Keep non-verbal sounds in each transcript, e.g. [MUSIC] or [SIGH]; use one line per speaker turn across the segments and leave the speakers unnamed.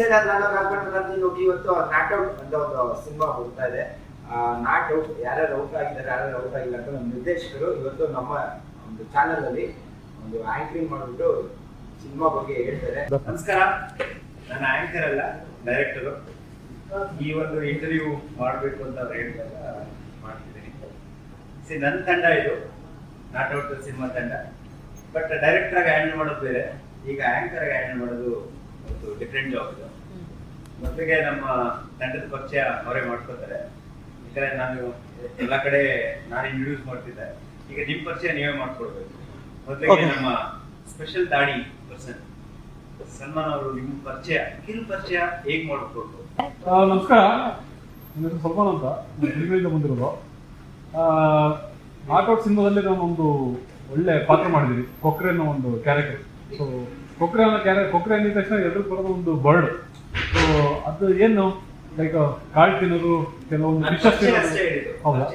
Insider ನಾನು ಹಾಕೊಂಡ್ರೆ ನೋಡಿ ಇವತ್ತು ನಾಟ್ ಔಟ್ ಅಂತ ಒಂದು ಸಿನಿಮಾ ಹೋಗ್ತಾ ಇದೆ. ನಾಟ್ ಔಟ್, ಯಾರ್ಯಾರು ಔಟ್ ಆಗಿದ್ದಾರೆ, ಯಾರ್ಯಾರು ಔಟ್ ಆಗಿಲ್ಲ ಅಂತ ನಮ್ಮ ನಿರ್ದೇಶಕರು ಇವತ್ತು ನಮ್ಮ ಒಂದು ಚಾನೆಲ್ ಅಲ್ಲಿ ಒಂದು ಆಂಕರಿಂಗ್ ಮಾಡ್ಬಿಟ್ಟು ಸಿನಿಮಾ ಬಗ್ಗೆ ಹೇಳ್ತಾರೆ. ನಮಸ್ಕಾರ. ನಾನು ಆಂಕರ್ ಅಲ್ಲ ಡೈರೆಕ್ಟರು ಈ ಒಂದು ಇಂಟರ್ವ್ಯೂ ಮಾಡಬೇಕು ಅಂತ ಹೇಳಿದಾಗ ಮಾಡ್ತಿದ್ದೀನಿ. ಸಿ ನನ್ನ ತಂಡ ಇದು. ನಾಟ್ ಔಟ್ ಸಿನಿಮಾ ತಂಡ. ಬಟ್ ಡೈರೆಕ್ಟರ್ ಆಗಿ ಹ್ಯಾಂಡಲ್ ಮಾಡೋದು ಬೇರೆ. ಈಗ ಆಂಕರ್ ಆಗಿ ಹ್ಯಾಂಡಲ್ ಮಾಡೋದು ಒಂದು ಡಿಫ್ರೆಂಟ್ ಜಾಬ್ ಇದು. ಮೊದಲಿಗೆ ನಮ್ಮ ತಂಡದ ಪರಿಚಯ ಅವರೇ ಮಾಡ್ಕೋತಾರೆ ಯಾಕಂದ್ರೆ ನಾನು ಎಲ್ಲ ಕಡೆ ನಾನು ಇಂಟ್ರೊಡ್ಯೂಸ್ ಮಾಡ್ತಿದ್ದೆ ಈಗ ನಿಮ್ ಪರಿಚಯ ನೀವೇ ಮಾಡ್ಕೊಡ್ಬೇಕು. ಮೊದಲಿಗೆ. ನಮ್ಮ ಸ್ಪೆಷಲ್ ದಾಡಿ ಪರ್ಸನ್ ಸಲ್ಮಾನ್ ಅವರು ನಿಮ್ಮ ಪರಿಚಯ ಕಿರು ಪರಿಚಯ ಹೇಗ್ ಮಾಡ್ಕೊಡ್ಬೇಕು?
ಆ, ನಮಸ್ಕಾರ. ನನ್ನ ಹೆಸರು ಸಲ್ಮಾನ್ ಅಂತ. ಬೆಂಗಳೂರಿಂದ ಬಂದಿರೋದು. ಆಟೋಟ್ ಸಿನಿಮಾದಲ್ಲಿ ನಾನು ಒಂದು ಒಳ್ಳೆ ಪಾತ್ರ ಮಾಡಿದ್ದೀನಿ. ಕೊಕ್ರೆ ಅನ್ನೋ ಒಂದು ಕ್ಯಾರೆಕ್ಟರ್ ಸೊ ಕೊಕ್ರೆ ಅನ್ನೋ ಕ್ಯಾರೆ ಕೊಕ್ರೆ ಅಂದಿದ ತಕ್ಷಣ ಎದುರು ಬರೋದು ಒಂದು ಬರ್ಡ್. ಸೊ ಅದು ಏನು? ಲೈಕ್ ಕಾಳು ತಿನ್ನೋದು ಕೆಲವೊಂದು ಡಿಶಸ್ ಹೌದಾ?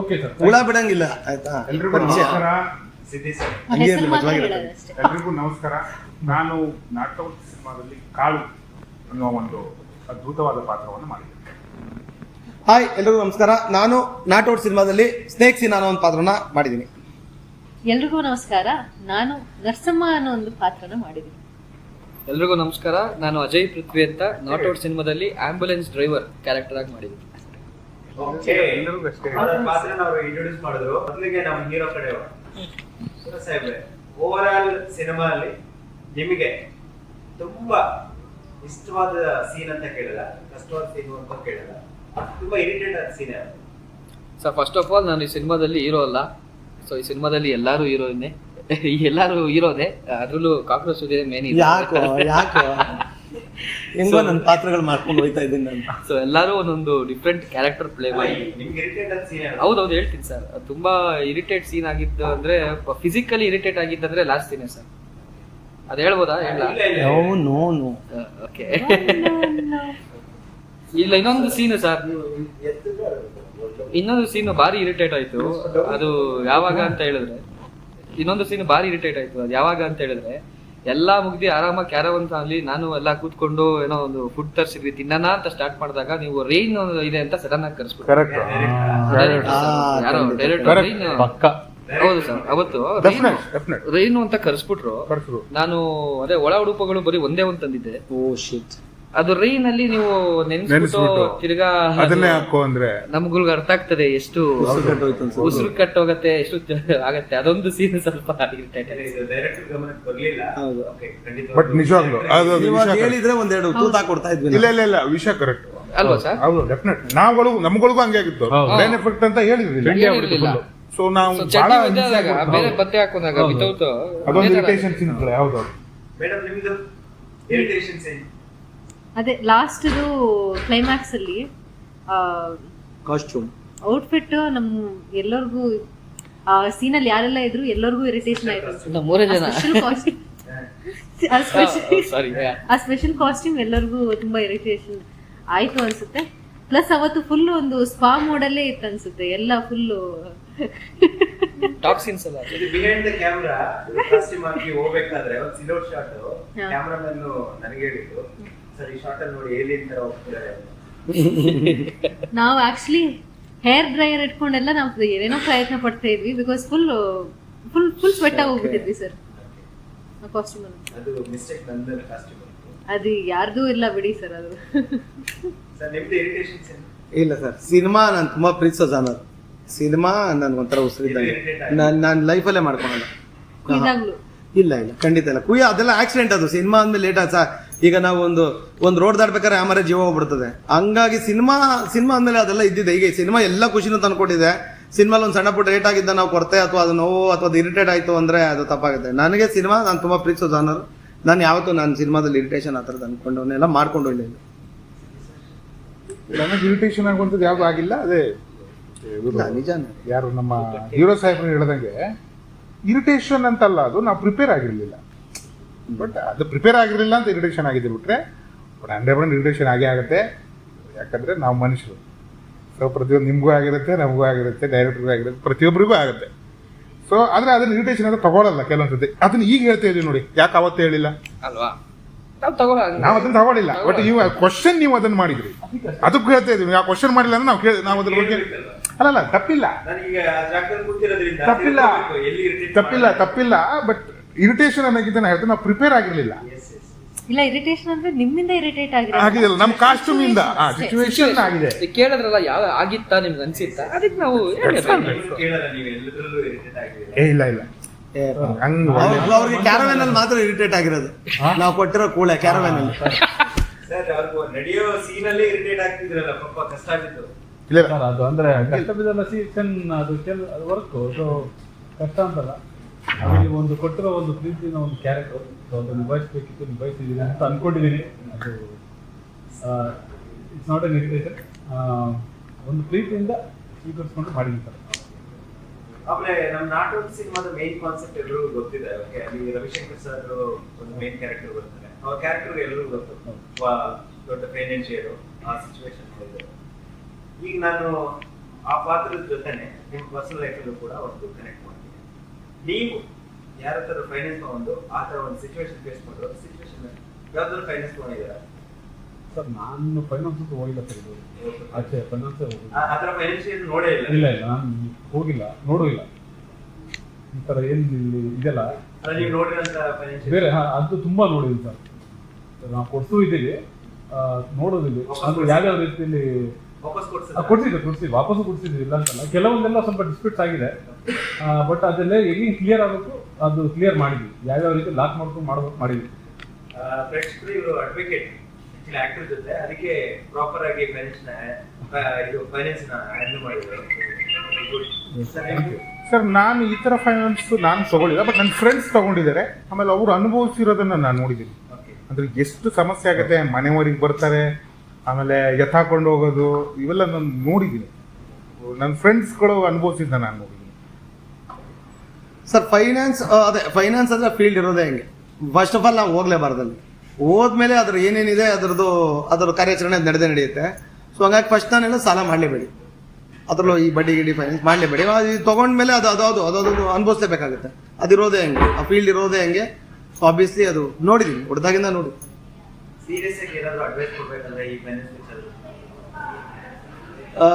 ಓಕೆ ಸರ್
ಹುಳ ಬಿಡಂಗಿಲ್ಲ ಆಯ್ತಾ?
ಎಲ್ರಿಗೂ. ನಮಸ್ಕಾರ. ಎಲ್ರಿಗೂ ನಮಸ್ಕಾರ. ನಾನು ನಾಟೌಟ್ ಸಿನಿಮಾದಲ್ಲಿ ಕಾಳು ಅನ್ನೋ ಒಂದು ಅದ್ಭುತವಾದ ಪಾತ್ರವನ್ನು ಮಾಡಿದ್ದೇನೆ
ಹಾಯ್ ಎಲ್ಲರಿಗೂ ನಮಸ್ಕಾರ. ನಾನು ನಾಟ್ ಔಟ್ ಸಿನಿಮಾದಲ್ಲಿ ಸ್ನೇಕ್ ಸಿನ್ ಅನ್ನೋ ಒಂದು ಪಾತ್ರನ ಮಾಡಿದ್ದೀನಿ.
ಎಲ್ರಿಗೂ ನಮಸ್ಕಾರ. ನಾನು ನರಸಮ್ಮ ಅನ್ನೋ ಒಂದು ಪಾತ್ರನ ಮಾಡಿದ್ದೀನಿ.
ಎಲ್ರಿಗೂ ನಮಸ್ಕಾರ. ನಾನು ಅಜಯ್ ಪೃಥ್ವಿ ಅಂತ ನಾಟ್ ಔಟ್ ಸಿನಿಮಾದಲ್ಲಿ ಆಂಬ್ಯುಲೆನ್ಸ್ ಡ್ರೈವರ್ ಕ್ಯಾರೆಕ್ಟರ್ ಆಗಿ ಮಾಡಿದ್ದೀನಿ.
ಓಕೆ.
ಎಲ್ರಿಗೂ ಅಷ್ಟೇ.
ಅವರ ಪಾತ್ರನ ಅವರು ಇಂಟ್ರೊಡ್ಯೂಸ್ ಮಾಡಿದ್ರು. ಮೊದಲಿಗೆ ನಮ್ಮ ಹೀರೋ ಕಡೆ ಸಾಹೇಬ್ರೆ ಓವರ್ ಆಲ್ ಸಿನಿಮಾ ಅಲ್ಲಿ ನಿಮಗೆ ತುಂಬಾ ಇಷ್ಟವಾದ ಸೀನ್ ಅಂತ ಕೇಳಲ್ಲ. ಕಷ್ಟವಾದ ಸೀನ್ ಅಂತ ಕೇಳಲ್ಲ. ತುಂಬಾ ಇರಿಟೇಟ್ ಆದ scene
sir first of all ನಾನು ಈ ಸಿನಿಮಾದಲ್ಲಿ ಹೀರೋ ಅಲ್ಲ. ಸೊ ಈ ಸಿನಿಮಾದಲ್ಲಿ ಎಲ್ಲರೂ ಹೀರೋನೇ. [LAUGHS] ಎಲ್ಲರೂ ಹೀರೋದೆ ಅದ್ರಲ್ಲೂ ಕಾಕ್ರೋಚ್ ಮೇನ್
ಯಾಕೋ ಯಾಕೋ. [LAUGHS] ಹೆಂಗೋ ನನ್ನ ಪಾತ್ರಗಳು ಮಾಡ್ಕೊಂಡು ಹೋಯ್ತಾ ಇದ್ದೀನಿ ನಾನು. [LAUGHS]
ಸೊ ಎಲ್ಲರೂ ಒಂದೊಂದು ಡಿಫ್ರೆಂಟ್ ಕ್ಯಾರೆಕ್ಟರ್ ಪ್ಲೇ ಮಾಡಿ. ಹೌದೌದು ಹೇಳ್ತೀನಿ ಸರ್ ತುಂಬಾ ಇರಿಟೇಟ್ ಸೀನ್ ಆಗಿದ್ದು ಅಂದ್ರೆ ಫಿಸಿಕಲಿ ಇರಿಟೇಟ್ ಆಗಿದ್ದಂದ್ರೆ ಲಾಸ್ಟ್ ಸೀನೇ ಸರ್ ಅದ್ ಹೇಳ್ಬೋದಾ? ಹೇಳ ಓಕೆ ಇಲ್ಲ ಇನ್ನೊಂದು ಸೀನು ಸರ್ ಇನ್ನೊಂದು ಸೀನ್ ಭಾರಿ ಇರಿಟೇಟ್ ಆಯ್ತು. ಅದು ಯಾವಾಗ ಅಂತ ಹೇಳಿದ್ರೆ ಇನ್ನೊಂದು ಸೀನ್ ಭಾರಿ ಇರಿಟೇಟ್ ಆಯ್ತು. ಅದು ಯಾವಾಗ ಅಂತ ಹೇಳಿದ್ರೆ ಎಲ್ಲಾ ಮುಗ್ದಿ ಆರಾಮಾಗಿ ಕ್ಯಾರವಂತ ಅಲ್ಲಿ ನಾನು ಎಲ್ಲ ಕೂತ್ಕೊಂಡು ಏನೋ ಒಂದು ಫುಡ್ ತರ್ಸಿದ್ವಿ ತಿನ್ನೋಣ ಅಂತ ಸ್ಟಾರ್ಟ್ ಮಾಡಿದಾಗ ನೀವು ರೈನ್ ಇದೆ ಅಂತ ಸಡನ್ ಆಗಿ ಕರ್ಸ್ಬಿಟ್ಟು
ಕರೆಕ್ಟ್
ಆ,
ಡೈರೆಕ್ಟ್
Correct.
ಪಕ್ಕ.
ಹೌದು ಸರ್ ಅವತ್ತು ರೈನು ಅಂತ ಕರ್ಸ್ಬಿಟ್ರು.
ಕರ್ಸರು
ನಾನು ಅದೇ ಒಳ ಉಡುಪುಗಳು ಬರೀ ಒಂದೇ ಒಂದು ತಂದಿದ್ದೆ.
ಓ ಶಿಟ್
ಅದು ರೈನ್ ಅಲ್ಲಿ ನೀವು ನೆನ್ಸ್ಬಿಟ್ಟು ತಿರ್ಗಾ
ಅದನ್ನೇ ಹಾಕೋ ಅಂದ್ರೆ
ನಮ್ಗಳ್ಗೆ ಅರ್ಥ ಆಗ್ತದೆ ಎಷ್ಟು ಉಸಿರು ಕಟ್ಟೋಗತ್ತೆ ಎಷ್ಟು ಆಗತ್ತೆ ಅದೊಂದು ಸೀನ್ ಸ್ವಲ್ಪ irritate ಆಯ್ತು.
ಡೈರೆಕ್ಟರ್ ಗಮನಕ್ಕೆ ಬರ್ಲಿಲ್ಲ. ಓಕೆ ಖಂಡಿತ.
ಬಟ್ ನಿಜವಾಗ್ಲು.
ಹೇಳಿದ್ರೆ ಒಂದೆರಡು ತೂತ ಕೊಡ್ತಾ ಇದ್ವಿ
ಇಲ್ಲ ಇಲ್ಲ ಇಲ್ಲ ವಿಷಯ ಕರೆಕ್ಟ್
ಅಲ್ವಾ ಸರ್?
ಹೌದು ಡೆಫಿನೆಟ್ ನಾವುಗಳು ನಮ್ಗಳಿಗೂ ಹಂಗೆ ಆಗಿತ್ತು.
ಹೌದು.
ಎಫೆಕ್ಟ್ ಅಂತ ಹೇಳಿದ್ರಿ. ಸೊ ನಾವು
ಬೇರೆ ಬಟ್ಟೆ ಹಾಕೊಂಡಾಗ
ಹೌದು.
ವಿತೌಟ್
ಅದೊಂದು ಇರಿಟೇಷನ್ ಸೀನ್ಗಳು ಯಾವ್ದು
ಮೇಡಮ್ ನಿಮ್ದು ಇರಿಟೇಷನ್ಸ್ ಏನು
ಅದೇ ಲಾಸ್ಟ್ ಕ್ಲೈಮ್ಯಾಕ್ಸ್ ಅಲ್ಲಿ
ಕಾಸ್ಟ್ಯೂಮ್.
ಔಟ್ಫಿಟ್ ನಮ್ ಎಲ್ಲರಿಗೂ ಆ ಅಲ್ಲಿ ಯಾರೆಲ್ಲ ಇದ್ರು ಎಲ್ಲರಿಗೂ ಇರಿಟೇಷನ್ ಆಯ್ತು.
ಮೂರೇ ಜನ.
ಸ್ಪೆಷಲ್ ಕಾಸ್ಟ್ಯೂಮ್ ಆ ಸ್ಪೆಷಲ್
ಸಾರಿ
ಆ ಸ್ಪೆಷಲ್ ಕಾಸ್ಟ್ಯೂಮ್ ಎಲ್ಲರಿಗೂ ತುಂಬಾ ಇರಿಟೇಷನ್ ಆಯ್ತು ಅನ್ಸುತ್ತೆ. ಪ್ಲಸ್ ಅವತ್ತು ಫುಲ್ ಒಂದು ಸ್ಪಾ ಮೋಡಲ್ಲೇ ಇತ್ತು ಅನ್ಸುತ್ತೆ. ಎಲ್ಲ ಫುಲ್
ಟಾಕ್ಸಿನ್ಸ್ ಅಲ್ಲ
ಇದು ಬಿಹೈಂಡ್ ದ ಕ್ಯಾಮ್ರಾ ಕಾಸ್ಟ್ಯೂಮ್ ಹಾಕಿ ಹೋಗ್ಬೇಕಾದ್ರೆ ಒಂದು ಸಿಲೋಟ್ ಶಾಟ್. ಕ್ಯಾಮ್ರಾಮನ್ ನನಗೆ ಹೇಳಿದ್ದು
ನಾವು ಆಕ್ಚುಲಿ ಹೇರ್ ಡ್ರೈಯರ್ ಇಟ್ಕೊಂಡೆಲ್ಲ ನಾವು ಏನೇನೋ ಪ್ರಯತ್ನ ಪಡ್ತಾ ಇದ್ವಿ because full full full sweat ಆಗೋಗ್ಬಿಟ್ಟಿದ್ವಿ ಹೋಗ್ಬಿಟ್ಟಿದ್ವಿ ಸರ್ ಕಾಸ್ಟ್ಯೂಮ್
ಅದು
ಯಾರ್ದೂ ಇಲ್ಲ ಬಿಡಿ ಸರ್ ಅದು.
ಇಲ್ಲ ಸರ್ ಸಿನಿಮಾ ನಾನು ತುಂಬಾ ಪ್ರೀತಿಸೋ ಜಾನರ್ ಸಿನಿಮಾ ನನ್ಗೊಂಥರ ಉಸಿರಿದ್ದಂಗೆ. ನಾನು ನಾನು ಲೈಫಲ್ಲೇ ಮಾಡ್ಕೊಳಲ್ಲ ಇಲ್ಲ ಇಲ್ಲ ಖಂಡಿತ ಇಲ್ಲ. ಕುಯ್ಯ ಅದೆಲ್ಲ ಆಕ್ಸಿಡೆಂಟ್ ಅದು. ಸಿನಿಮಾ ಅಂದ್ಮೇಲೆ ಲೇಟ್ ಆಯ್ತು ಈಗ ನಾವು ಒಂದು ಒಂದು ರೋಡ್ ದಾಟ್ಬೇಕಾದ್ರೆ ಆಮೇಲೆ ಜೀವ ಹೋಗ್ಬಿಡ್ತದೆ. ಹಂಗಾಗಿ ಸಿನಿಮಾ ಸಿನಿಮಾ ಅಂದ್ಮೇಲೆ ಅದೆಲ್ಲ ಇದ್ದಿದೆ. ಈಗ ಸಿನಿಮಾ ಎಲ್ಲ ಖುಷಿನೂ ತಂದ್ಕೊಟ್ಟಿದೆ. ಸಿನಿಮಾ ಒಂದು ಸಣ್ಣ ಪುಟ್ಟ ರೇಟ್ ಆಗಿದ್ದ ನಾವು ಕೊರತೆ ಅಥವಾ ಅದು ನೋವು ಅಥವಾ ಅದು ಇರಿಟೇಟ್ ಆಯ್ತು ಅಂದ್ರೆ ಅದು ತಪ್ಪಾಗುತ್ತೆ. ನನಗೆ ಸಿನಿಮಾ ನಾನು ತುಂಬಾ ಪ್ರೀತಿಸೋ ಜಾನರ್ ನಾನು ಯಾವತ್ತೂ ನಾನು ಸಿನಿಮಾದಲ್ಲಿ ಇರಿಟೇಷನ್ ಆ ಥರದ್ದು ಅನ್ಕೊಂಡವನ್ನೆಲ್ಲ ಮಾಡ್ಕೊಂಡು ಇಲ್ಲ
ನನಗೆ ಇರಿಟೇಷನ್ ಆಗುವಂಥದ್ದು ಯಾವ್ದು ಆಗಿಲ್ಲ. ಅದೇ
ನಿಜಾನೇ.
ಯಾರು ನಮ್ಮ ಹೀರೋ ಸಾಹೇಬ್ರು ಹೇಳ್ದಂಗೆ ಇರಿಟೇಷನ್ ಅಂತಲ್ಲ ಅದು ನಾವು ಪ್ರಿಪೇರ್ ಆಗಿರಲಿಲ್ಲ. ಬಟ್ ಅದು ಪ್ರಿಪೇರ್ ಆಗಿರಲಿಲ್ಲ ಅಂತ ಇರಿಟೇಷನ್ ಆಗಿದೆ ಬಿಟ್ರೆ ಬಟ್ ಹಂಡ್ರೆಡ್ ಪರ್ಸೆಂಟ್ ಇರಿಟೇಷನ್ ಆಗೇ ಆಗುತ್ತೆ. ಯಾಕಂದ್ರೆ ನಾವು ಮನುಷ್ಯರು. ಸೊ ಪ್ರತಿಯೊಂದು ನಿಮಗೂ ಆಗಿರುತ್ತೆ ನಮಗೂ ಆಗಿರುತ್ತೆ ಡೈರೆಕ್ಟರ್ಗೂ ಆಗಿರುತ್ತೆ ಪ್ರತಿಯೊಬ್ಬರಿಗೂ ಆಗುತ್ತೆ. ಸೊ ಆದರೆ ಅದನ್ನ ಇರಿಟೇಷನ್ ಅಂತ ತಗೊಳ್ಳಲ್ಲ ಕೆಲವೊಂದು ಸತಿ ಅದನ್ನ ಈಗ ಹೇಳ್ತಾ ಇದ್ದೀವಿ ನೋಡಿ ಯಾಕೆ ಅವತ್ತು ಹೇಳಿಲ್ಲ?
ಅಲ್ವಾ? ನಾವು
ಅದನ್ನ ತಗೊಳ್ಳಿಲ್ಲ ಬಟ್ ನೀವು ಕ್ವಶನ್ ನೀವು ಅದನ್ನ ಮಾಡಿದ್ರಿ. ಅದಕ್ಕೂ ಹೇಳ್ತಾ ಇದೀವಿ ಆ ಕ್ವಶನ್ ಮಾಡಿಲ್ಲ ಅಂದ್ರೆ ನಾವು ಕೇಳಿ ನಾವು ಅದ್ರ ಬಗ್ಗೆ ಅಲ್ಲಲ್ಲ ಅಲ್ಲ ತಪ್ಪಿಲ್ಲ. ತಪ್ಪಿಲ್ಲ. ತಪ್ಪಿಲ್ಲ ತಪ್ಪಿಲ್ಲ. ಬಟ್ ಇರಿಟೇಷನ್ ಅನ್ನೋಕ್ಕಿಂತ ನಾನು ಹೇಳ್ತೇನೆ ನಾವು ಪ್ರಿಪೇರ್ ಆಗಿರ್ಲಿಲ್ಲ.
ಇಲ್ಲ ಇರಿಟೇಷನ್ ಅಂದ್ರೆ ನಿಮ್ಮಿಂದ ಇರಿಟೇಟ್ ಆಗಿದೆ
ಆಗಿದೆಯಲ್ಲ ನಮ್ಮ ಕಾಸ್ಟ್ಯೂಮ್ ಇಂದ ಆ ಸಿಚುವೇಶನ್ ಆಗಿದೆ.
ಕೇಳಿದ್ರಲ್ಲ ಯಾವ ಆಗಿತ್ತಾ ನಿಮ್ಗೆ ಅನ್ಸಿತ್ತಾ? ಅದಕ್ಕೆ ನಾವು.
ಕೇಳಲ್ಲ ನೀವು ಎಲ್ಲದರಲ್ಲೂ ಇರಿಟೇಟ್ ಆಗಿದ್ದೀರಾ
ಏ ಇಲ್ಲ ಇಲ್ಲ. ಹಂಗ್
ಅವ್ರಿಗೆ ಕ್ಯಾರವೇನ್ ಅಲ್ಲಿ ಮಾತ್ರ ಇರಿಟೇಟ್ ಆಗಿರೋದು. ನಾವು ಕೊಟ್ಟಿರೋ ಕೂಳೆ ಕ್ಯಾರವೇನ್ ಅಲ್ಲಿ.
ಸರ್ ಅವ್ರಿಗೂ ನಡೆಯೋ ಸೀನಲ್ಲಿ ಇರಿಟೇಟ್ ಆಗ್ತಿದ್ರಲ್ಲ ಪಾಪ ಕಷ್ಟ ಆಗಿತ್ತು.
ಇಲ್ಲ ಇಲ್ಲ.
ಸರ್ ಅದು ಅಂದ್ರೆ ಕಷ್ಟ ಬಿದ್ದಲ್ಲ ಸೀಸನ್ ಅದು ಕೆಲ ಅದು ವರ್ಕ್ ಅದು ಕಷ್ಟ ಅಂತಲ್ಲ. ಅಲ್ಲಿ ಒಂದು ಕೊಟ್ಟಿರೋ ಒಂದು ಪ್ರೀತಿನ ಒಂದು ಕ್ಯಾರೆಕ್ಟರ್ ಒಂದು ನಿಭಾಯಿಸ್ಬೇಕಿತ್ತು ನಿಭಾಯಿಸಿದ್ದೀನಿ ಅಂತ ಅಂದ್ಕೊಂಡಿದ್ದೀನಿ ಅದು ಇಟ್ಸ್ ನಾಟ್ ಎನ್ ಇರಿಟೇಷನ್ ಒಂದು ಪ್ರೀತಿಯಿಂದ ಸ್ವೀಕರಿಸ್ಕೊಂಡು ಮಾಡಿದ್ದಾರೆ ಸರ್.
ಆಮೇಲೆ ನಮ್ಮ ನಾಟಕ ಸಿನಿಮಾದ ಮೇನ್ ಕಾನ್ಸೆಪ್ಟ್ ಎಲ್ಲರಿಗೂ ಗೊತ್ತಿದೆ. ಓಕೆ ಅಲ್ಲಿ ರವಿಶಂಕರ್ ಸರ್ ಒಂದು ಮೇನ್ ಕ್ಯಾರೆಕ್ಟರ್ ಬರ್ತಾರೆ. ಅವ್ರ ಕ್ಯಾರೆಕ್ಟರ್ ಎಲ್ಲರಿಗೂ ಗೊತ್ತು. ಒಬ್ಬ ದೊಡ್ಡ ಫೈನಾನ್ಷಿಯರು ಆ ಸಿಚುವೇಶನ್ ಈಗ ನಾನು ಆ ಪಾತ್ರದ ಜೊತೆನೆ ನಿಮ್ಮ ಪರ್ಸನಲ್ ಲೈಫಲ್ಲೂ ಕೂಡ ಒಂದು ಕನೆಕ್ಟ್ ನೀವು ಯಾರ ಹತ್ರ ಫೈನಾನ್ಸ್ ತಗೊಂಡು ಆ ತರ ಒಂದು ಸಿಚುವೇಶನ್ ಫೇಸ್ ಮಾಡೋ ಸಿಚುವೇಶನ್ ಯಾವ್ದಾದ್ರು ಫೈನಾನ್ಸ್ ತಗೊಂಡಿದ್ದೀರಾ?
ಸರ್ ನಾನು ಫೈನಾನ್ಸ್ ಅಂತ ಹೋಗಿಲ್ಲ ಸರ್ ಇದು. ಆಚೆ ಫೈನಾನ್ಸ್ ಹೋಗಿಲ್ಲ.
ಆ- ಥರ ಫೈನಾನ್ಷಿಯಲ್ ನೋಡೇ ಇಲ್ಲ?
ಇಲ್ಲ ಇಲ್ಲ ನಾನು ಹೋಗಿಲ್ಲ ನೋಡೂ ಇಲ್ಲ. ಈ ಥರ ಏನು ಇಲ್ಲಿ ಇದೆಲ್ಲ
ಅಲ್ಲ ನೀವು ಫೈನಾನ್ಷಿಯಲ್
ಬೇರೆ ಹಾ, ಅದು ತುಂಬಾ ನೋಡಿದ್ದೀನಿ ಸರ್. ನಾವು ಕೊಡ್ಸೂ ಇದ್ದೀವಿ ನೋಡೋದಿಲ್ಲ. ಅದು ಯಾವ್ಯಾವ ರೀತಿಯಲ್ಲಿ ಕೊಡ್ಸಿದ್ವಿ ಕೊಡ್ಸಿದ್ವಿ ವಾಪಸ್ ಕೊಡ್ಸಿದ್ವಿ ಇಲ್ಲ ಅಂತಲ್ಲ. ಕೆಲವೊಂದೆಲ್ಲ ಸ್ವಲ್ಪ ಡಿಸ್ಪ್ಯೂಟ್ಸ್ ಆಗಿದೆ. ಬಟ್ ಅದೆಲ್ಲ ಎಲ್ಲಿ ಕ್ಲಿಯರ್ ಆಗಬೇಕು ಅದು ಕ್ಲಿಯರ್ ಮಾಡಿದ್ವಿ. ಯಾವ್ಯಾವ ರೀತಿ ಲಾಕ್ ಮಾಡ್ಕೊಂಡು ಮಾಡ್ಬೇಕು ಮಾಡಿದ್ವಿ.
ಪ್ರೇಕ್ಷಕರು ಇವರು ಅಡ್ವೊಕೇಟ್ ಆಕ್ಚುಲಿ ಆಕ್ಟರ್ ಜೊತೆ ಅದಕ್ಕೆ ಪ್ರಾಪರ್ ಆಗಿ ಫೈನಾನ್ಸ್ನ ಇದು ಫೈನಾನ್ಸ್ನ ಹ್ಯಾಂಡಲ್ ಮಾಡಿದ್ದಾರೆ
ಥ್ಯಾಂಕ್
ಸರ್ ನಾನು ಈ ಥರ ಫೈನಾನ್ಸ್ ನಾನು ತಗೊಳ್ಳಿಲ್ಲ ಬಟ್ ನನ್ನ ಫ್ರೆಂಡ್ಸ್ ತಗೊಂಡಿದ್ದಾರೆ. ಆಮೇಲೆ ಅವರು ಅನುಭವಿಸಿರೋದನ್ನ ನಾನು ನೋಡಿದ್ದೀನಿ. ಅಂದ್ರೆ ಎಷ್ಟು ಸಮಸ್ಯೆ ಆಗುತ್ತೆ ಮನೆಯವರಿಗೆ ಬರ್ತಾರೆ ಆಮೇಲೆ ಎತ್ತಾಕೊಂಡು ಹೋಗೋದು, ಇವೆಲ್ಲ ನಾನು ನೋಡಿದ್ದೀನಿ. ನನ್ನ ಫ್ರೆಂಡ್ಸ್ಗಳು ಅನುಭವಿಸಿದ್ದ ನಾನು ನೋಡಿದ್ದೀನಿ.
ಸರ್ ಫೈನಾನ್ಸ್ ಅದೇ ಫೈನಾನ್ಸ್ ಅಂದರೆ ಫೀಲ್ಡ್ ಇರೋದೇ ಹೆಂಗೆ. ಫಸ್ಟ್ ಆಫ್ ಆಲ್ ನಾವು ಹೋಗ್ಲೇಬಾರ್ದಲ್ಲಿ. ಹೋದ್ಮೇಲೆ ಅದ್ರ ಏನೇನಿದೆ, ಅದರದ್ದು, ಅದರ ಕಾರ್ಯಾಚರಣೆ ನಡೆದೇ ನಡೆಯುತ್ತೆ. ಸೊ ಹಂಗಾಗಿ ಫಸ್ಟ್ ನಾನೆಲ್ಲ ಸಾಲ ಮಾಡಲೇಬೇಡಿ. ಅದರಲ್ಲೂ ಈ ಬಡ್ಡಿ ಗಿಡಿ ಫೈನಾನ್ಸ್ ಮಾಡಲೇಬೇಡಿ. ಅದು ತೊಗೊಂಡ್ಮೇಲೆ ಅದು ಅದಾವುದು ಅದಾವುದು ಅನುಭವಿಸ್ಲೇಬೇಕಾಗುತ್ತೆ. ಅದಿರೋದೇ ಹೆಂಗೆ. ಆ ಫೀಲ್ಡ್ ಇರೋದೇ ಹೆಂಗೆ. ಸೊ ಆಬ್ವಿಯಸ್ಲಿ ಅದು ನೋಡಿದ್ದೀನಿ. ಹೊಡೆದಾಗಿಂದ ನೋಡಿ.
ಸೀರಿಯಸ್ ಆಗಿ ಏನಾದ್ರು ಅಡ್ವೈಸ್ ಕೊಡ್ಬೇಕಂದ್ರೆ ಈ ಫೈನಾನ್ಸ್ ವಿಚಾರದಲ್ಲಿ
ಆ,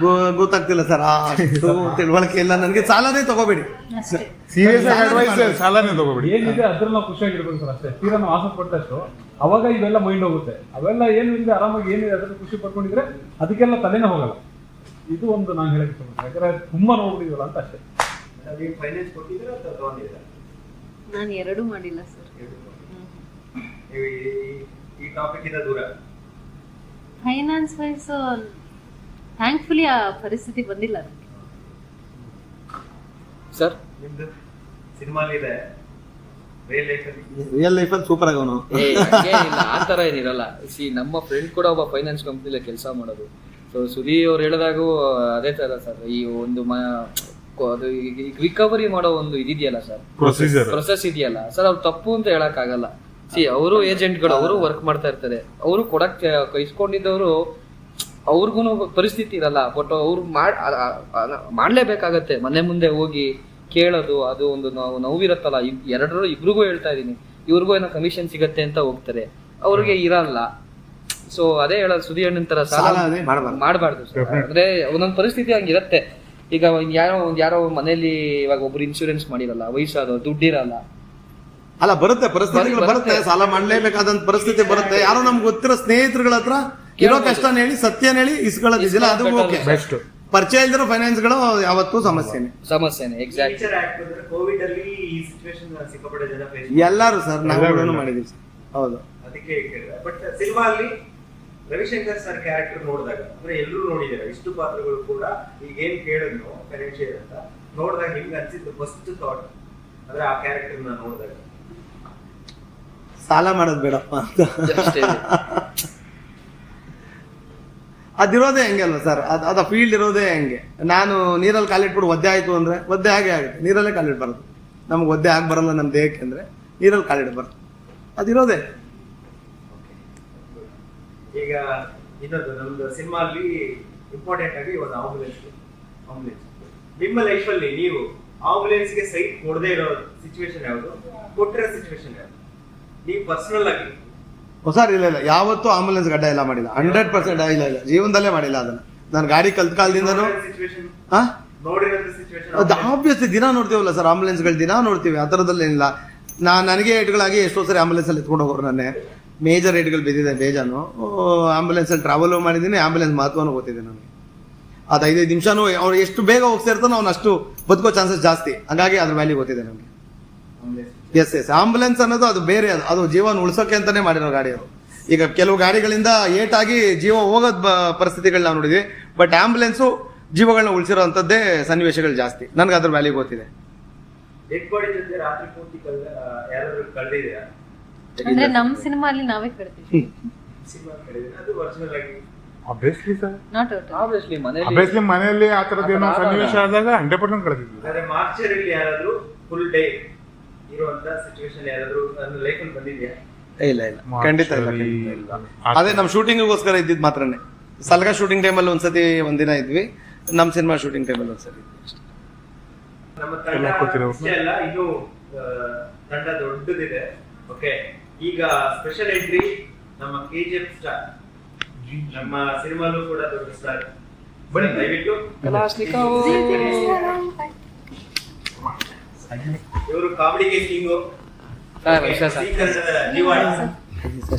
ಗೊ- ಗೊತ್ತಾಗ್ತಿಲ್ಲ ಸರ್. ಅಷ್ಟು ತಿಳುವಳಿಕೆ ಇಲ್ಲ. ನನಗೆ ಸಾಲನೇ ತಗೋಬೇಡಿ.
ಸೀರಿಯಸ್ ಆಗಿ ಅಡ್ವೈಸ್ ಸಾಲನೇ ತಗೋಬೇಡಿ.
ಏನಿದೆ ಅದ್ರಲ್ಲಿ ನಾವು ಖುಷಿಯಾಗಿರ್ಬೇಕು ಸರ್ ಅಷ್ಟೇ. ತೀರಾ ನಾವು ಆಸೆ ಪಟ್ಟಷ್ಟು ಅವಾಗ ಇವೆಲ್ಲ ಮೈಂಡ್ ಹೋಗುತ್ತೆ. ಅವೆಲ್ಲ ಏನು ಇದೆ ಆರಾಮಾಗಿ ಏನಿದೆ ಅದ್ರ ಖುಷಿ ಪಡ್ಕೊಂಡಿದ್ರೆ ಅದಕ್ಕೆಲ್ಲ ತಲೆನೇ ಹೋಗಲ್ಲ. ಇದು ಒಂದು ನಾನು ಹೇಳಕ್ಕೆ ಇಷ್ಟಪಡ್ತೀನಿ. ಯಾಕಂದ್ರೆ ತುಂಬಾ ನೋಡ್ಬಿಟ್ಟಿದ್ವಲ್ಲ ಅಂತ ಅಷ್ಟೇ.
ಫೈನಾನ್ಸ್ ಕೊಟ್ಟಿದ್ರೆ
ನಾನು ಎರಡೂ ಮಾಡಿಲ್ಲ ಸರ್.
ನೀವು ಈ- ಟಾಪಿಕ್ ಇಂದ ದೂರ.
ಫೈನಾನ್ಸ್ ವೈಸ್ ಥ್ಯಾಂಕ್ಫುಲಿ ಆ ಪರಿಸ್ಥಿತಿ ಬಂದಿಲ್ಲ ನನಗೆ
ಸರ್
ನಿಮ್ದು? ಸಿನಿಮಾಲಿ ಇದೆ. ರಿಯಲ್ ಲೈಫ್ ಅಲ್ಲಿ.
ರಿಯಲ್ ಲೈಫಲ್ಲಿ ಸೂಪರ್ ಆಗವನು.
ಆ ತರ ಏನಿರಲ್ಲ. ಸಿ ನಮ್ಮ ಫ್ರೆಂಡ್ ಕೂಡ ಒಬ್ಬ ಫೈನಾನ್ಸ್ ಕಂಪ್ನಿಲಿ ಕೆಲಸ ಮಾಡೋದು. ಸೊ ಸುದಿ ಅವ್ರು ಹೇಳಿದಾಗೂ ಅದೇ ತರ ಸರ್ ಈ ಒಂದು ಮ ಅದು ರಿಕವರಿ ಮಾಡೋ ಒಂದು ಇದಿದೆಯಲ್ಲ ಸರ್ ಪ್ರೊಸೆಸ್ ಇದೆಯಲ್ಲ. ಸರ್ ಅವ್ರು ತಪ್ಪು ಅಂತ ಹೇಳಕ್ ಆಗಲ್ಲ ಸಿ ಅವರು ಏಜೆಂಟ್ಗಳು ಅವರು ವರ್ಕ್ ಮಾಡ್ತಾ ಇರ್ತಾರೆ. ಅವರು ಕೊಡಕ್ಕೆ ಇಸ್ಕೊಂಡಿದ್ದವರು ಅವ್ರಿಗೂ ಪರಿಸ್ಥಿತಿ ಇರಲ್ಲ. ಬಟ್ ಅವ್ರು ಮಾಡ್ ಮಾಡ್ಲೇಬೇಕಾಗತ್ತೆ. ಮನೆ ಮುಂದೆ ಹೋಗಿ ಕೇಳೋದು ಅದು ಒಂದು ನಾವು ನೋವಿರತ್ತಲ್ಲ. ಎರಡರೂ ಇಬ್ರಿಗೂ ಹೇಳ್ತಾ ಇದೀನಿ ಇವ್ರಿಗೂ ಏನೋ ಕಮಿಷನ್ ಸಿಗತ್ತೆ ಅಂತ ಹೋಗ್ತಾರೆ. ಅವ್ರಿಗೆ ಇರಲ್ಲ. ಸೊ ಅದೇ ಹೇಳೋದು ಸುದಿ ಹಣ್ಣಿನ ತರ ಸಾಲ
ಮಾಡ್ಬಾರ್ದು.
ಅಂದ್ರೆ ಒಂದೊಂದು ಪರಿಸ್ಥಿತಿ ಹಂಗಿರತ್ತೆ ಈಗ ಯಾರೋ ಒಂದ್ ಯಾರೋ ಮನೇಲಿ ಇವಾಗ ಒಬ್ರು ಇನ್ಶೂರೆನ್ಸ್ ಮಾಡಿರಲ್ಲ ವಯಸ್ಸಾದ ದುಡ್ಡಿರಲ್ಲ.
ಅಲ್ಲ ಬರುತ್ತೆ. ಪರಿಸ್ಥಿತಿಗಳು
ಬರುತ್ತೆ.
ಸಾಲ ಮಾಡಲೇಬೇಕಾದಂತ ಪರಿಸ್ಥಿತಿ ಬರುತ್ತೆ. ಯಾರೋ ನಮ್ಗೆ ಗೊತ್ತಿರೋ ಸ್ನೇಹಿತರುಗಳ ಹತ್ರ ಇರೋ. ಕಷ್ಟನ ಹೇಳಿ ಸತ್ಯನ ಹೇಳಿ ಇಸ್ಕೊಳ್ಳೋದಿಲ್ಲ ಅದು ಓಕೆ
ಬೆಸ್ಟ್.
ಪರಿಚಯ ಇಲ್ದಿರೋ ಫೈನಾನ್ಸ್ಗಳು ಯಾವತ್ತೂ ಸಮಸ್ಯೆನೆ.
ಸಮಸ್ಯೆನೆ ಎಕ್ಸಾಕ್ಟ್
ಕೋವಿಡ್ ಅಲ್ಲಿ ಈ ಸಿಚುವೇಶನ್ ಸಿಕ್ಕಾಪಟ್ಟೆ ಜನ ಫೇಸ್
ಎಲ್ಲಾರು ಸರ್ ನಾವು. ಮಾಡಿದೀವಿ ಸರ್. ಹೌದು.
ಅದಕ್ಕೆ ಕೇಳಿದೆ. ಬಟ್ ಸಿನಿಮಾ ಅಲ್ಲಿ ರವಿಶಂಕರ್ ಸರ್ ಕ್ಯಾರೆಕ್ಟರ್ ನೋಡಿದಾಗ ಅಂದ್ರೆ ಎಲ್ಲರೂ ನೋಡಿದಾರೆ ಇಷ್ಟು ಪಾತ್ರಗಳು ಕೂಡ ಈಗ ಏನ್ ಕೇಳಿದ್ನು ಫೈನಾನ್ಷಿಯಲ್ ಅಂತ ನೋಡಿದಾಗ ನಿಮ್ಗೆ ಅನ್ಸಿದ್ದು ಫಸ್ಟ್ ಥಾಟ್ ಅಂದ್ರೆ ಆ ಕ್ಯಾರೆಕ್ಟರ್ನ ನೋಡಿದಾಗ.
ಸಾಲ ಮಾಡೋದು ಬೇಡಪ್ಪ ಅಂತ. ಅದಿರೋದೇ ಹೆಂಗೆ ಅಲ್ವಾ ಸರ್? ಅದು ಅದ ಫೀಲ್ಡ್ ಇರೋದೇ ಹೆಂಗೆ? ನಾನು ನೀರಲ್ಲಿ ಕಾಲಿಟ್ಬಿಟ್ಟು ಒದ್ದೆ ಆಯ್ತು ಅಂದ್ರೆ ಒದ್ದೆ ಹಾಗೆ ಆಗುತ್ತೆ. ನೀರಲ್ಲೇ ಕಾಲಿಡ್ಬಾರ್ದು. ನಮ್ಗೆ ಒದ್ದೆ ಆಗಿ ಬರಲ್ಲ ನಮ್ಮ ದೇಹಕ್ಕೆ ಅಂದ್ರೆ ನೀರಲ್ಲಿ ಬರುತ್ತೆ ಅದಿರೋದೇ.
ಈಗ ಇನ್ನೊಂದು ನಮ್ದು ಸಿನಿಮಾ ಅಲ್ಲಿ ಇಂಪಾರ್ಟೆಂಟ್ ಆಗಿ ಒಂದು ಆಂಬುಲೆನ್ಸ್ ಆಂಬುಲೆನ್ಸ್ ನಿಮ್ಮ ಲೈಫ್ ಅಲ್ಲಿ ನೀವು ಆಂಬುಲೆನ್ಸ್ಗೆ ಸೈಟ್ ಕೊಡದೇ ಇರೋ ಸಿಚುವೇಶನ್ ಯಾವುದು? ಕೊಟ್ಟಿರೋ ಸಿಚುವೇಶನ್ ಯಾವುದು? ನೀವು ಪರ್ಸನಲ್ ಆಗಿ.
ಸರ್ ಇಲ್ಲ ಇಲ್ಲ. ಯಾವತ್ತೂ ಆಂಬುಲೆನ್ಸ್ ಗಡ್ಡ ಎಲ್ಲ ಮಾಡಿಲ್ಲ. ಹಂಡ್ರೆಡ್ ಪರ್ಸೆಂಟ್ ಇಲ್ಲ ಇಲ್ಲ ಜೀವನದಲ್ಲೇ ಮಾಡಿಲ್ಲ ಅದನ್ನ. ನಾನು ಗಾಡಿ ಕಲ್ತ್ ಕಾಲದಿಂದನೂ ಹಾಂ ಅದು ಆಬ್ವಿಯಸ್ಲಿ ದಿನ ನೋಡ್ತೀವಲ್ಲ ಸರ್ ಆಂಬುಲೆನ್ಸ್ಗಳು ದಿನ ನೋಡ್ತೀವಿ. ಆ ಥರದಲ್ಲೇನಿಲ್ಲ ನಾನು ನನಗೆ ಏಟ್ಗಳಾಗಿ ಎಷ್ಟೋ ಸರಿ ಆಂಬುಲೆನ್ಸಲ್ಲಿ ಎತ್ಕೊಂಡು ಹೋಗೋರು ನಾನೇ. ಮೇಜರ್ ಏಟ್ಗಳು ಬಿದ್ದಿದೆ ಬೇಜಾನು. ಆಂಬುಲೆನ್ಸಲ್ಲಿ ಟ್ರಾವೆಲು ಮಾಡಿದ್ದೀನಿ ಆಂಬುಲೆನ್ಸ್ ಮಹತ್ವನೂ ಗೊತ್ತಿದೆ ನನಗೆ. ಅದು ಐದೈದು ನಿಮಿಷನೂ ಅವ್ರು ಎಷ್ಟು ಬೇಗ ಹೋಗ್ತಾ ಇರ್ತಾನೋ ಅವ್ನು ಅಷ್ಟು ಬದುಕೋ ಚಾನ್ಸಸ್ ಜಾಸ್ತಿ. ಹಾಗಾಗಿ ಅದ್ರ ವ್ಯಾಲ್ಯೂ ಗೊತ್ತಿದೆ ನಮಗೆ ಎಸ್ ಎಸ್ ಆಂಬುಲೆನ್ಸ್ ಅನ್ನೋದು ಅದು ಬೇರೆ ಅದು ಅದು ಜೀವನ ಉಳಿಸೋಕೆ ಅಂತಾನೆ ಮಾಡಿರೋ ಗಾಡಿ ಅದು. ಈಗ ಕೆಲವು ಗಾಡಿಗಳಿಂದ ಏಟಾಗಿ ಜೀವ ಹೋಗೋದ್ ಪರಿಸ್ಥಿತಿಗಳನ್ನ ನಾವು ನೋಡಿದ್ವಿ. ಬಟ್ ಆಂಬುಲೆನ್ಸು ಜೀವಗಳನ್ನ ಉಳಿಸಿರೋ ಅಂಥದ್ದೇ ಸನ್ನಿವೇಶಗಳು ಜಾಸ್ತಿ. ನನಗೆ ಅದ್ರ ವ್ಯಾಲ್ಯೂ ಗೊತ್ತಿದೆ.
ಅಂದ್ರೆ ನಮ್ ಸಿನಿಮಾ ಅಲ್ಲಿ ನಾವೇ ಕಡ್ತೀವಿ
ಸಿನಿಮಾ ಕಳೆದಿದ್ದೀರಾ? ಅದು ಒರಿಜಿನಲ್ ಆಗಿ?
ಸರ್
ನಾಟ್
ಆಬ್ವಿಯಸ್ಲಿ
ಮನೆಯಲ್ಲಿ ಆ ಸನ್ನಿವೇಶ ಆದಾಗ ಹಂಡ್ರೆಡ್ ಪರ್ಸೆಂಟ್ ಕಳೆದಿದ್ವಿ
ಆದ್ರೆ ಮಾರ್ಚರಲ್ಲಿ ಯಾರಾದ್ರೂ ಫುಲ್ ಡೇ ಇರುವಂತ ಸಿಚುವೇಶನ್ ಯಾರಾದ್ರೂ ನನ್ನ ಲೈಫಲ್ಲಿ ಬಂದಿದ್ಯಾ?
ಇಲ್ಲ ಇಲ್ಲ. ಖಂಡಿತ ಇಲ್ಲ ಖಂಡಿತ ಇಲ್ಲ. ಅದೇ ನಮ್ಮ ಶೂಟಿಂಗಿಗೋಸ್ಕರ ಇದ್ದಿದ್ದು ಮಾತ್ರನೇ. ಸಲ್ಗ ಶೂಟಿಂಗ್ ಟೈಮಲ್ಲಿ ಒಂದ್ಸತಿ ಒಂದಿನ ಇದ್ವಿ. ನಮ್ಮ ಸಿನಿಮಾ ಶೂಟಿಂಗ್ ಟೈಮಲ್ಲಿ ಒಂದ್ಸತಿ ಇದ್ವಿ ಅಷ್ಟೇ.
ನಮ್ಮ
ಎಲ್ಲ
ತಂಡ. ಅಷ್ಟೇ ಅಲ್ಲ ಇನ್ನು ಆ, ತಂಡ ದೊಡ್ಡದಿದೆ. ಓಕೆ ಈಗ ಸ್ಪೆಷಲ್ ಎಂಟ್ರಿ ನಮ್ಮ ಕೆ ಜಿ ಎಫ್ ಸ್ಟಾರ್ ನಮ್ಮ ಸಿನಿಮಾಲು ಕೂಡ ದೊಡ್ಡ ಸ್ಟಾರ್ ಬನ್ನಿ. ದಯವಿಟ್ಟು. ಇವರು ಕಾಮಿಡಿಗೆ ಕಿಂಗು.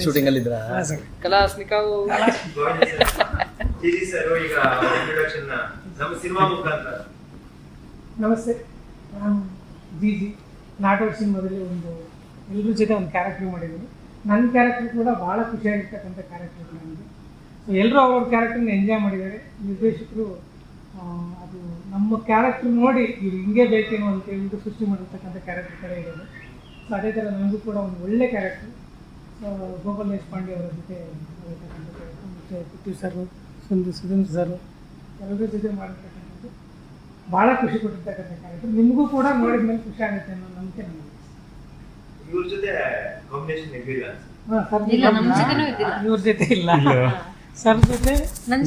ಶೂಟಿಂಗ್ ಅಲ್ಲಿ ಇದ್ರ
ಜಿ ಸರ್. ಈಗ ಇಂಟ್ರೊಡಕ್ಷನ್ ನಮ್ಮ ಸಿನಿಮಾ ಮುಖಾಂತರ.
ನಮಸ್ತೆ. ನಾನು ಜಿ ಜಿ ನಾಟಕ ಸಿನಿಮಾದಲ್ಲಿ ಒಂದು ಎಲ್ಲರ ಜೊತೆ ಒಂದು ಕ್ಯಾರೆಕ್ಟರ್ ಮಾಡಿದ್ದೀನಿ. ನನ್ನ ಕ್ಯಾರೆಕ್ಟರ್ ಕೂಡ ಭಾಳ ಖುಷಿಯಾಗಿರ್ತಕ್ಕಂಥ ಕ್ಯಾರೆಕ್ಟರ್ ನನಗೆ ಸೊ ಎಲ್ಲರೂ ಅವ್ರವ್ರ ಕ್ಯಾರೆಕ್ಟರ್ನ ಎಂಜಾಯ್ ಮಾಡಿದ್ದಾರೆ. ನಿರ್ದೇಶಕರು ಅದು ನಮ್ಮ ಕ್ಯಾರೆಕ್ಟರ್ ನೋಡಿ ಇವ್ರು ಹಿಂಗೆ ಬೇಕೇನು ಅಂತ ಹೇಳ್ಬಿಟ್ಟು ಸೃಷ್ಟಿ ಮಾಡಿರ್ತಕ್ಕಂಥ ಕ್ಯಾರೆಕ್ಟರ್ ಥರ ಇರೋದು. ಸೊ ಅದೇ ಥರ ನನಗೂ ಕೂಡ ಒಂದು ಒಳ್ಳೆ ಕ್ಯಾರೆಕ್ಟರ್ ಸೊ ಗೋಪಾಲ್ ದೇಶಪಾಂಡೆ ಅವರ ಜೊತೆ ಮತ್ತು ಪೃಥ್ವಿ ಸರ್ ಸುಂದ್ ಸುಧೀಂದ್ರ ಸರ್ ಎಲ್ಲರ ಜೊತೆ ಮಾಡಿರ್ತಕ್ಕಂಥದ್ದು. ಭಾಳ ಖುಷಿ ಕೊಟ್ಟಿರ್ತಕ್ಕಂಥ ಕ್ಯಾರೆಕ್ಟರ್ ನಿಮಗೂ ಕೂಡ ನೋಡಿದ ಮೇಲೆ ಖುಷಿ ಆಗುತ್ತೆ ಅನ್ನೋ ನಂಬಿಕೆ ನನಗೆ
ಇವ್ರ ಜೊತೆ ಕಾಂಬಿನೇಷನ್ ಇರ್ಲಿಲ್ಲ.
ಇವ್ರ ಜೊತೆ ಇಲ್ಲ. ಸರ್ ಜೊತೆ
ನನ್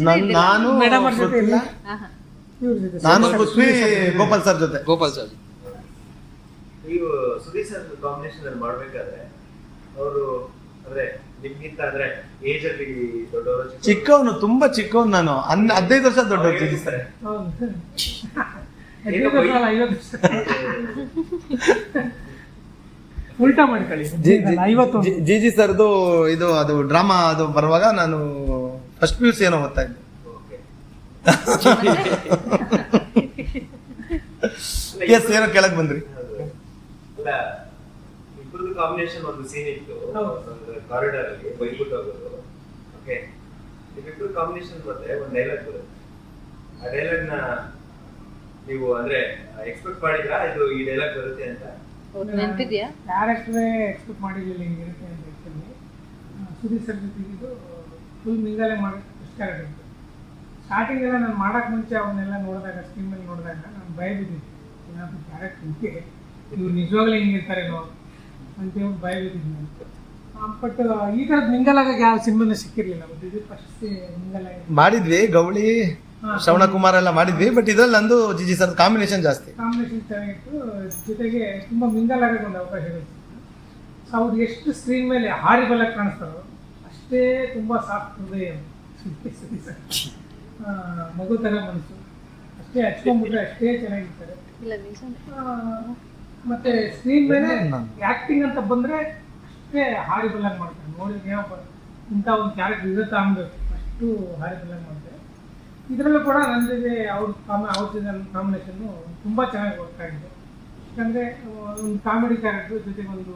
ಮೇಡಮ್ ಅವ್ರ ಜೊತೆ ಇಲ್ಲ.
ನಾನು ಪೃಥ್ವಿ ಗೋಪಾಲ್ ಸರ್ ಜೊತೆ.
ಗೋಪಾಲ್ ಸರ್.
ನೀವು ಸುದೀಪ್ ಸರ್ ಕಾಂಬಿನೇಷನ್ ಅಲ್ಲಿ ಮಾಡ್ಬೇಕಾದ್ರೆ ಅವರು ಅಂದ್ರೆ ನಿಮ್ಗಿಂತ ಅಂದ್ರೆ ಏಜ್ ಅಲ್ಲಿ ದೊಡ್ಡವರು
ಚಿಕ್ಕವನು ತುಂಬಾ ಚಿಕ್ಕವನು ನಾನು. ಹನ್ ಹದಿನೈದು ವರ್ಷ ದೊಡ್ಡವರು ಜಿ ಜಿ ಸರ್.
ಉಲ್ಟಾ ಮಾಡ್ಕೊಳ್ಳಿ.
ಜಿ ಜಿ ಸರ್ದು ಇದು ಅದು ಡ್ರಾಮಾ ಅದು ಬರುವಾಗ ನಾನು ಫಸ್ಟ್ ಪಿ ಯು ಸಿ ಏನೋ ಓದ್ತಾ ಇದ್ದೆ. [LAUGHS] ಎಸ್ ಏನೋ ಕೆಳಗ್ ಬಂದ್ರಿ.
ಇಬ್ಬರದು ಕಾಂಬಿನೇಷನ್ ಒಂದು ಸೀನ್ ಇತ್ತು. ಕಾರಿಡಾರ್ ಅಲ್ಲಿ ಬೈಬಿಟ್ಟು ಹೋಗೋದು. ಓಕೆ ಇಬ್ಬಿಬ್ರು ಕಾಂಬಿನೇಷನ್ ಮತ್ತೆ ಒಂದು ಡೈಲಾಗ್ ಬರುತ್ತೆ. ಆ ಡೈಲಾಗ್ನ ನೀವು ಅಂದ್ರೆ ಎಕ್ಸ್ಪೆಕ್ಟ್ ಮಾಡಿದ್ರಾ? ಇದು ಈ ಡೈಲಾಗ್ ಬರುತ್ತೆ ಅಂತ?
ನೆನ್ಪಿದ್ಯಾ?
ಕ್ಯಾರೆಕ್ಟ್ರೇ ಎಕ್ಸ್ಪೆಕ್ಟ್ ಮಾಡಿರಲಿಲ್ಲ ಹಿಂಗಿರುತ್ತೆ ಅಂತ ಸುದೀಪ್ ಸರ್ ಜೊತೆಗೆ ಇದು ಫುಲ್ ಮಿಂಗಲೇ ಮಾಡಿ ಇಷ್ಟ ಇತ್ತು ಸ್ಟಾರ್ಟಿಂಗ್ ಎಲ್ಲ ನಾನು ಮಾಡೋಕ್ಕೆ ಮುಂಚೆ ಅವನ್ನೆಲ್ಲ ನೋಡಿದಾಗ ಸ್ಕ್ರೀನಲ್ಲಿ ನೋಡಿದಾಗ ನಾನು ಭಯ ಬಿದ್ದಿದ್ದೆ ಏನಾದ್ರು ಕ್ಯಾರೆಕ್ಟ್ ಹಿಂಗೆ ಇವ್ರು ನಿಜವಾಗ್ಲೂ ಹಿಂಗಿರ್ತಾರೇನೋ ಅಂತೇಳಿ ಭಯ ಬಿದ್ದಿದ್ದು ನಾನು. ಬಟ್ ಈ ಥರದ್ದು ಮಿಂಗಲ್ ಆಗೋಕೆ ಯಾವ ಸಿನಿಮಾನ ಸಿಕ್ಕಿರಲಿಲ್ಲ. ಬಟ್ ಇದು ಫಸ್ಟ್ ಮಿಂಗಲ್ ಆಗಿ
ಮಾಡಿದ್ವಿ ಗೌಳಿ. ಶ್ರವಣ ಕುಮಾರ್ ಎಲ್ಲ ಮಾಡಿದ್ವಿ ಬಟ್ ಇದ್ರಲ್ಲಿ ನಂದು ಜಿ ಜಿ ಸರ್ ಕಾಂಬಿನೇಷನ್ ಜಾಸ್ತಿ.
ಕಾಂಬಿನೇಷನ್ ಚೆನ್ನಾಗಿತ್ತು. ಜೊತೆಗೆ ತುಂಬ ಮಿಂಗಲ್ ಆಗೋದು ಒಂದು ಅವಕಾಶ ಇರುತ್ತೆ. ಸೊ ಅವ್ರು ಎಷ್ಟು ಸ್ಕ್ರೀನ್ ಮೇಲೆ ಹಾರಿಬಲ್ಲ ಕಾಣಿಸ್ತಾರೋ ಅಷ್ಟೇ ತುಂಬ ಸಾಫ್ಟ್ ಹೃದಯ. ಮಗು ತರ ಮನಸ್ಸು. ಅಷ್ಟೇ ಹಚ್ಕೊಂಡ್ಬಿಟ್ರೆ ಅಷ್ಟೇ ಚೆನ್ನಾಗಿರ್ತಾರೆ. ಮತ್ತೆ ಸ್ಕ್ರೀನ್ ಮೇಲೆ ಆ್ಯಕ್ಟಿಂಗ್ ಅಂತ ಬಂದ್ರೆ ಅಷ್ಟೇ ಆಗಿ ಮಾಡ್ತಾರೆ. ನೋಡಿ ಏನಪ್ಪ ಇಂಥ ಒಂದು ಕ್ಯಾರೆಕ್ಟರ್ ಇರುತ್ತೆ ಅನ್ಬೇಕು ಅಷ್ಟು ಹಾರಿಬಲ್ ಆಗಿ ಮಾಡ್ತಾರೆ. ಇದರಲ್ಲೂ ಕೂಡ ನನ್ನ ಜೊತೆ ಅವ್ರ ಕಾಮ ಅವ್ರ ಜೊತೆ ಕಾಂಬಿನೇಷನ್ನು ತುಂಬ ಚೆನ್ನಾಗಿ ವರ್ಕ್ ಆಗಿದೆ. ಯಾಕಂದರೆ ಒಂದು ಕಾಮಿಡಿ ಕ್ಯಾರೆಕ್ಟ್ರ್ ಜೊತೆಗೆ ಒಂದು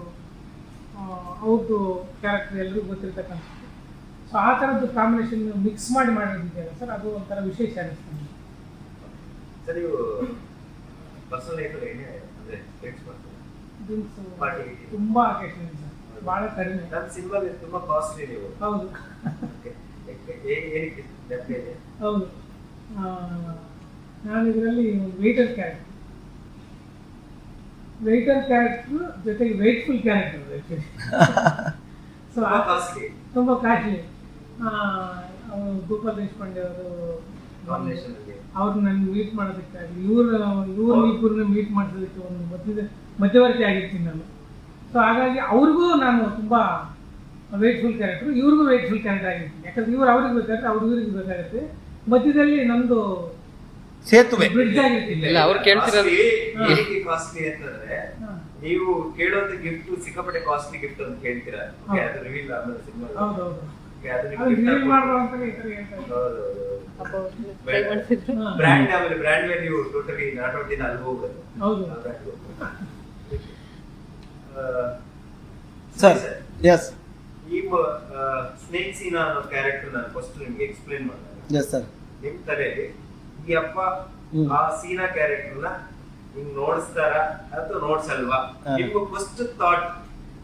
ಆ, ಅವ್ರದ್ದು ಕ್ಯಾರೆಕ್ಟರ್ ಎಲ್ಲರಿಗೂ ಗೊತ್ತಿರ್ತಕ್ಕಂಥದ್ದು ಸೊ ಆ ಥರದ್ದು ಕಾಂಬಿನೇಷನ್ ಮಿಕ್ಸ್ ಮಾಡಿ ಮಾಡಿದ್ದಿದೆಯಲ್ಲ ಸರ್ ಅದು ಒಂಥರ ವಿಶೇಷ ಅನಿಸ್ತು
ಸರಿ ನೀವು ಪರ್ಸನಲ್ ಲೈಫಲ್ಲಿ ಏನೇ ಅಂದರೆ ಫ್ರೆಂಡ್ಸ್ ಮಾಡ್ತಾರೆ?
Drinks
Party.
ತುಂಬ ಅಕೇಶನ್ ಸರ್ ಭಾಳ ಕಡಿಮೆ.
ನನ್ನ ಸಿನಿಮಾಲಿ ತುಂಬ ಕಾಸ್ಟ್ಲಿ ನೀವು.
ಹೌದು.
ಏನಕ್ಕೆ ನೆನಪು ಇದೆ?
ಹೌದು. ನಾನು ಇದರಲ್ಲಿ ವೆಯ್ಟರ್ ಕ್ಯಾರೆಕ್ಟರ್ ವೆಯ್ಟರ್ ಕ್ಯಾರೆಕ್ಟರ್ ಜೊತೆಗೆ ವೆಯ್ಟ್ಫುಲ್ ಕ್ಯಾರೆಕ್ಟರ್ ಆ್ಯಕ್ಚುಲಿ ಸೊ
ಆ ಕಾಸ್ಟ್ಲಿ
ತುಂಬ ಕಾಸ್ಟ್ಲಿ ಗೋಪಾಲ್ ದೇಶಪಾಂಡೆ ಅವರು ಅವ್ರು ನನ್ನ ಮೀಟ್ ಮಾಡೋದಕ್ಕಾಗಲಿ. ಇವ್ರು ಇವ್ರು ಇಬ್ಬರನ್ನ ಮೀಟ್ ಮಾಡಿಸೋದಕ್ಕೆ ಒಂದು ಮಧ್ಯದ ಮಧ್ಯವರ್ತಿ ಆಗಿರ್ತೀನಿ ನಾನು. ಸೊ ಹಾಗಾಗಿ ಅವ್ರಿಗೂ ನಾನು ತುಂಬ ವೇಟ್ಫುಲ್ ಕ್ಯಾರೆಕ್ಟರ್ ಇವ್ರಿಗೂ ವೇಟ್ಫುಲ್ ಕ್ಯಾರೆಕ್ಟರ್ ಆಗಿರ್ತೀನಿ. ಯಾಕಂದ್ರೆ ಇವ್ರು ಅವ್ರಿಗೆ ಬೇಕಾದ್ರೆ ಅವ್ರು ಇವ್ರಿಗೆ ಬೇಕಾಗುತ್ತೆ. ಮಧ್ಯದಲ್ಲಿ ನಮ್ಮದು
ಸೇತುವೆ.
ಬ್ರಿಡ್ಜ್ ಆಗಿರ್ತೀನಿ
ಇಲ್ಲ ಅವ್ರು ಕೇಳ್ತಿರೋದು
ಕಾಸ್ಟ್ಲಿ ಅಂತಂದ್ರೆ ನೀವು ಕೇಳೋದು ಗಿಫ್ಟ್ ಸಿಕ್ಕಾಪಟ್ಟೆ ಕಾಸ್ಟ್ಲಿ ಗಿಫ್ಟ್ ಅಂತ ಅದು ರಿವೀಲ್ ಆಮೇಲೆ ಸಿನಿಮಾ
ಹೌದೌದು
ಬ್ರ್ಯಾಂಡ್ ಆಮೇಲೆ brand value totally not out ಅಲ್ಲಿ ಹೋಗೋದು.
ಹೌದು.
ಸರ್ ಎಸ್
ಈ ಸ್ನೇಕ್ ಸೀನಾ ಅನ್ನೋ ಕ್ಯಾರೆಕ್ಟರ್ ನಾನು ಫಸ್ಟ್ ನಿಮ್ಗೆ ಎಕ್ಸ್ಪ್ಲೇನ್ ಮಾಡಿದಾಗ
ಎಸ್ ಸರ್
ನಿಮ್ ತಲೆಯಲ್ಲಿ ಈ ಅಪ್ಪ ಆ ಸೀನಾ ಕ್ಯಾರೆಕ್ಟರ್ನ ಹಿಂಗ್ ನೋಡಿಸ್ತಾರ ಅಥವಾ ನೋಡ್ಸಲ್ವಾ?
ಅಲ್ವಾ
ನಿಮ್ಗೆ ಫಸ್ಟ್ ಥಾಟ್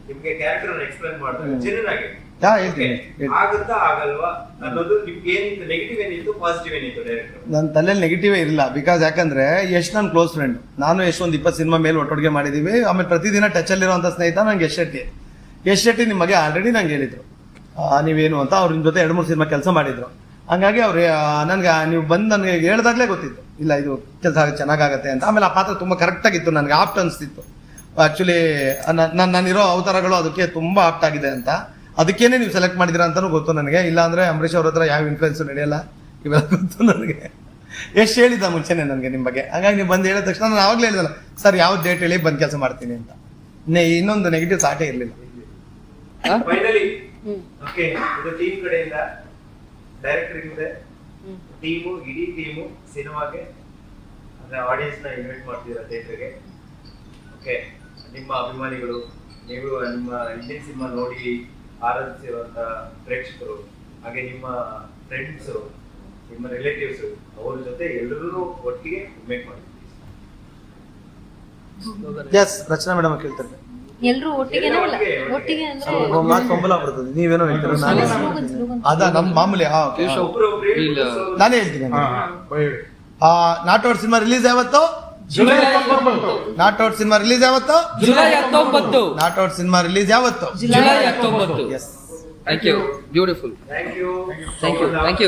ನಿಮ್ಗೆ ಕ್ಯಾರೆಕ್ಟರ್ ಎಕ್ಸ್ಪ್ಲೇನ್ ಮಾಡಿದಾಗ
ಹ್ಮ್. ನನ್ನ ತಲೆಯಲ್ಲಿ ನೆಗೆಟಿವೇ ಇರಲಿಲ್ಲ ಬಿಕಾಸ್ ಯಾಕಂದ್ರೆ ಯಶ್ ನನ್ನ ಕ್ಲೋಸ್ ಫ್ರೆಂಡ್ ನಾನು ಯಶ್ ಒಂದು ಇಪ್ಪತ್ತು ಸಿನಿಮಾ ಮೇಲೆ ಒಟ್ಟೊಟ್ಟಿಗೆ ಮಾಡಿದೀವಿ. ಆಮೇಲೆ ಪ್ರತಿದಿನ ಟಚ್ ಅಲ್ಲಿರುವಂತ ಸ್ನೇಹಿತ ನಂಗೆ ಯಶ್ ಶೆಟ್ಟಿ. ಯಶ್ ಶೆಟ್ಟಿ ನಿಮಗೆ ಆಲ್ರೆಡಿ ನಂಗೆ ಹೇಳಿದ್ರು. ನೀವೇನು ಅಂತ ಅವ್ರ ಜೊತೆ ಎರಡು ಮೂರು ಸಿನಿಮಾ ಕೆಲಸ ಮಾಡಿದ್ರು. ಹಂಗಾಗಿ ಅವ್ರು ನನಗೆ ನೀವು ಬಂದು ನನಗೆ ಹೇಳ್ದಾಗ್ಲೇ ಗೊತ್ತಿತ್ತು. ಇಲ್ಲ ಇದು ಕೆಲಸ ಚೆನ್ನಾಗಾಗತ್ತೆ ಅಂತ. ಆಮೇಲೆ ಆ ಪಾತ್ರ ತುಂಬ ಕರೆಕ್ಟಾಗಿತ್ತು ನನಗೆ ಆಪ್ಟ್ ಅನಿಸ್ತಿತ್ತು. ಆ್ಯಕ್ಚುಲಿ ನನ್ನ ನಾನಿರೋ ಅವತಾರಗಳು ಅದಕ್ಕೆ ತುಂಬ ಆಪ್ಟ್ ಆಗಿದೆ ಅಂತ. ಅದಕ್ಕೇನೆ ನೀವು ಸೆಲೆಕ್ಟ್ ಮಾಡಿದ್ದೀರಾ ಅಂತಲೂ ಗೊತ್ತು ನನಗೆ. ಇಲ್ಲಾಂದರೆ ಅಂಬರೀಶ್ ಅವ್ರ ಹತ್ರ ಯಾವ ಇನ್ಫ್ಲುಯೆನ್ಸು ನಡೆಯಲ್ಲ? ಇವೆಲ್ಲ ಗೊತ್ತು ನನಗೆ. ಎಷ್ಟು ಹೇಳಿದ್ದ ಮುಂಚೆನೆ ನನಗೆ ನಿಮ್ಮ ಬಗ್ಗೆ. ಹಾಗಾಗಿ ನೀವು ಬಂದು ಹೇಳಿದ ತಕ್ಷಣ ನಾನು ಆವಾಗಲೇ ಹೇಳಿದಲ್ಲ ಸರ್ ಯಾವ ಡೇಟ್ ಹೇಳಿ ಬಂದು ಕೆಲಸ ಮಾಡ್ತೀನಿ ಅಂತ. ನೇ ಇನ್ನೊಂದು ನೆಗೆಟಿವ್ ಸಾಟೇ ಇರಲಿಲ್ಲ.
ಫೈನಲಿ ಓಕೆ ಇದು ಟೀಮ್ ಕಡೆಯಿಂದ ಡೈರೆಕ್ಟರ್ ಇದೆ. ಟೀಮು ಇಡೀ ಟೀಮು ಸಿನಿಮಾಗೆ ಅಂದ್ರೆ ಆಡಿಯನ್ಸ್ನ ಇನ್ವೈಟ್ ಮಾಡ್ತೀರಾ ಥಿಯೇಟರ್ಗೆ ಓಕೆ ನಿಮ್ಮ ಅಭಿಮಾನಿಗಳು ನೀವು ನಿಮ್ಮ ಇಂಡಿಯನ್ ಸಿನಿಮಾ ನೋಡಿ ಆರಾಧಿಸಿರುವಂತ ಪ್ರೇಕ್ಷಕರು ಹಾಗೆ ನಿಮ್ಮ ಫ್ರೆಂಡ್ಸ್ ನಿಮ್ಮ ರಿಲೇಟಿವ್ಸ್ ಅವ್ರ ಜೊತೆ ಎಲ್ಲರೂ ಒಟ್ಟಿಗೆ ಮೇಕ್ ಮಾಡಿ
ಎಸ್ ರಚನಾ ಮೇಡಮ್ ಕೇಳ್ತಾರೆ.
ಎಲ್ರು ಒಟ್ಟಿಗೆನೇ ಇಲ್ಲ ಒಟ್ಟಿಗೆ ಅಂದ್ರೆ
ಮಾತು ಕೊಂಬಲ ಬರ್ತದೆ ನೀವೇನೋ ಹೇಳ್ತೀರ ನಾನು ಅದ ನಮ್ಮ ಮಾಮೂಲಿ ಹಾ,
ಕೇಶವ್
ನಾನೇ ಹೇಳ್ತೀನಿ ಆ, ನಾಟೋಡ್ ಸಿನಿಮಾ ರಿಲೀಸ್ ಯಾವತ್ತು?
ಜುಲೈ ಹತ್ತೊಂಬತ್ತು.
ನಾಟೋಡ್ ಸಿನಿಮಾ ರಿಲೀಸ್ ಯಾವತ್ತು?
ಜುಲೈ ಹತ್ತೊಂಬತ್ತು.
ನಾಟೋಡ್ ಸಿನಿಮಾ ರಿಲೀಸ್ ಯಾವತ್ತು?
ಜುಲೈ ಹತ್ತೊಂಬತ್ತು.
Yes
thank you beautiful
thank you
thank you thank you